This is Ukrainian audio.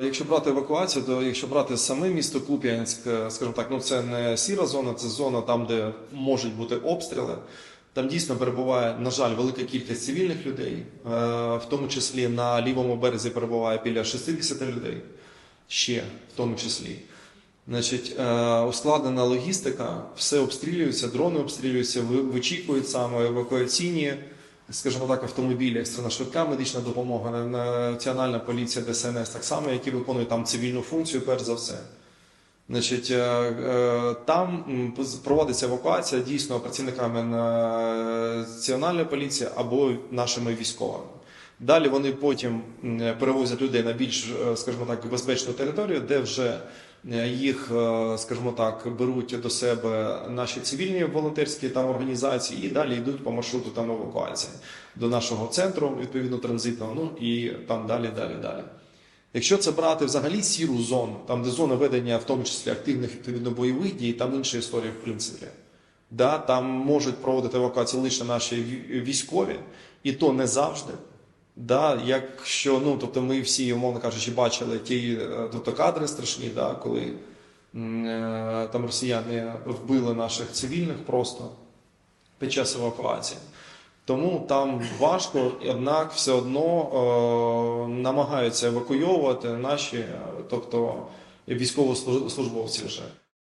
Якщо брати евакуацію, то якщо брати саме місто Куп'янськ, е, скажімо так, ну це не сіра зона, це зона там, де можуть бути обстріли. Там дійсно перебуває, на жаль, велика кількість цивільних людей, Е, в тому числі на лівому березі перебуває біля 60 людей, ще в тому числі. Значить, е, ускладнена логістика, все обстрілюється, дрони обстрілюються, вичікують саме евакуаційні, скажімо так, автомобілі, екстрена швидка медична допомога, національна поліція, ДСНС, так само, які виконують там цивільну функцію, перш за все. Значить, е, е, там проводиться евакуація дійсно працівниками національної поліції або нашими військовими. Далі вони потім перевозять людей на більш, е, скажімо так, безпечну територію, де вже е, їх, е, скажімо так, беруть до себе наші цивільні волонтерські там організації і далі йдуть по маршруту там евакуації до нашого центру, відповідно транзитного, ну і там далі, далі, далі. Якщо це брати взагалі сіру зону, там де зона ведення, в тому числі активних відповідно бойових дій, там інша історія, в принципі. Да, там можуть проводити евакуацію лише наші військові, і то не завжди. Да, якщо, ну, тобто ми всі, умовно кажучи, бачили ті е, тобто кадри страшні, да, коли е, там росіяни вбили наших цивільних просто під час евакуації. Тому там важко, однак все одно е, намагаються евакуйовувати наші, е, тобто військовослужбовці вже.